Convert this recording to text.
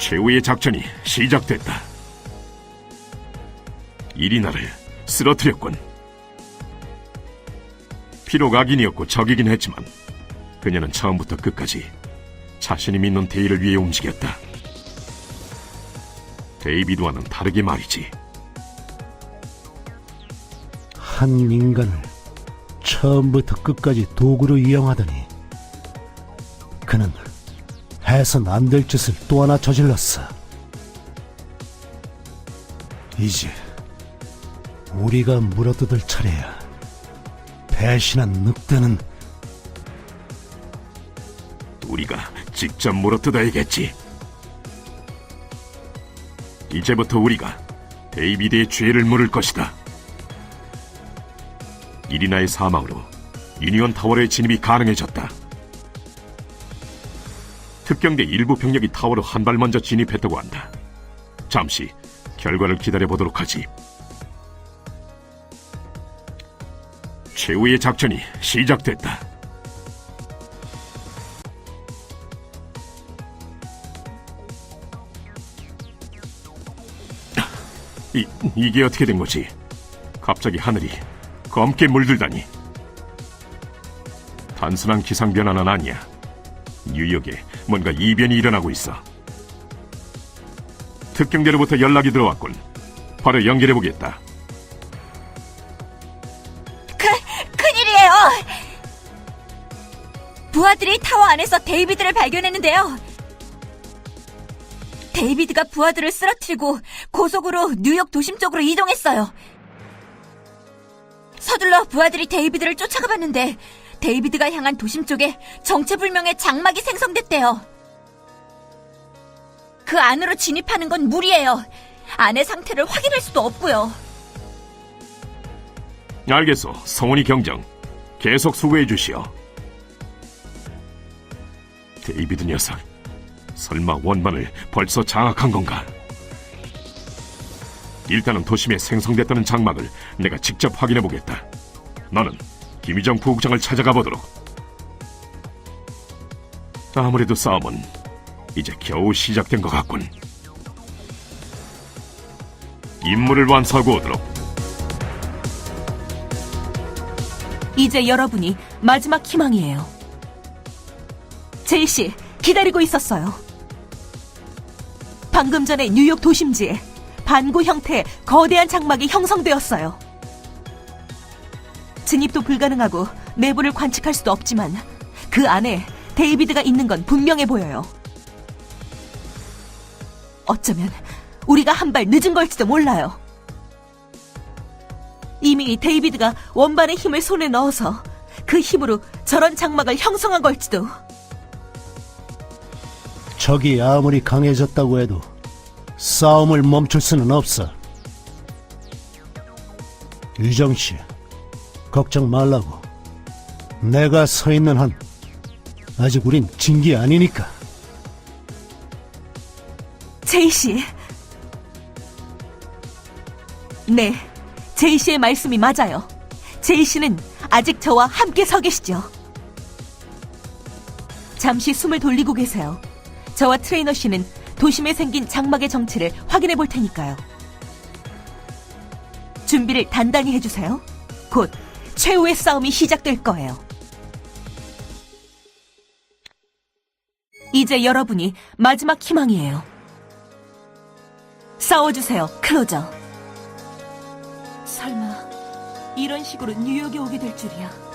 최후의 작전이 시작됐다. 이리나를 쓰러뜨렸군. 비록 악인이었고 적이긴 했지만 그녀는 처음부터 끝까지 자신이 믿는 데이를 위해 움직였다. 데이비드와는 다르게 말이지. 한 인간을 처음부터 끝까지 도구로 이용하더니 그는 해선 안 될 짓을 또 하나 저질렀어. 이제 우리가 물어뜯을 차례야. 배신한 늑대는 우리가 직접 물어뜯어야겠지. 이제부터 우리가 데이비드의 죄를 물을 것이다. 이리나의 사망으로 유니온 타워의 진입이 가능해졌다. 특경대 일부 병력이 타워로 한 발 먼저 진입했다고 한다. 잠시 결과를 기다려 보도록 하지. 최후의 작전이 시작됐다. 이, 이게 어떻게 된 거지? 갑자기 하늘이 검게 물들다니. 단순한 기상 변화는 아니야. 뉴욕에 뭔가 이변이 일어나고 있어. 특경대로부터 연락이 들어왔군. 바로 연결해 보겠다. 그, 큰일이에요! 부하들이 타워 안에서 데이비드를 발견했는데요. 데이비드가 부하들을 쓰러뜨리고 고속으로 뉴욕 도심 쪽으로 이동했어요. 서둘러 부하들이 데이비드를 쫓아가 봤는데 데이비드가 향한 도심 쪽에 정체불명의 장막이 생성됐대요. 그 안으로 진입하는 건 무리예요. 안의 상태를 확인할 수도 없고요. 알겠어. 성원이 경정. 계속 수고해 주시오. 데이비드 녀석. 설마 원반을 벌써 장악한 건가? 일단은 도심에 생성됐다는 장막을 내가 직접 확인해 보겠다. 너는 김희정 부국장을 찾아가 보도록. 아무래도 싸움은 이제 겨우 시작된 것 같군. 임무를 완수하고 오도록. 이제 여러분이 마지막 희망이에요. 제이 씨, 기다리고 있었어요. 방금 전에 뉴욕 도심지에 반구 형태의 거대한 장막이 형성되었어요. 진입도 불가능하고 내부를 관측할 수도 없지만 그 안에 데이비드가 있는 건 분명해 보여요. 어쩌면 우리가 한 발 늦은 걸지도 몰라요. 이미 데이비드가 원반의 힘을 손에 넣어서 그 힘으로 저런 장막을 형성한 걸지도. 적이 아무리 강해졌다고 해도 싸움을 멈출 수는 없어. 유정 씨, 걱정 말라고. 내가 서 있는 한 아직 우린 진 게 아니니까. 제이 씨. 네, 제이 씨의 말씀이 맞아요. 제이 씨는 아직 저와 함께 서 계시죠. 잠시 숨을 돌리고 계세요. 저와 트레이너 씨는 도심에 생긴 장막의 정체를 확인해 볼 테니까요. 준비를 단단히 해주세요. 곧 최후의 싸움이 시작될 거예요. 이제 여러분이 마지막 희망이에요. 싸워주세요, 클로저. 설마 이런 식으로 뉴욕에 오게 될 줄이야.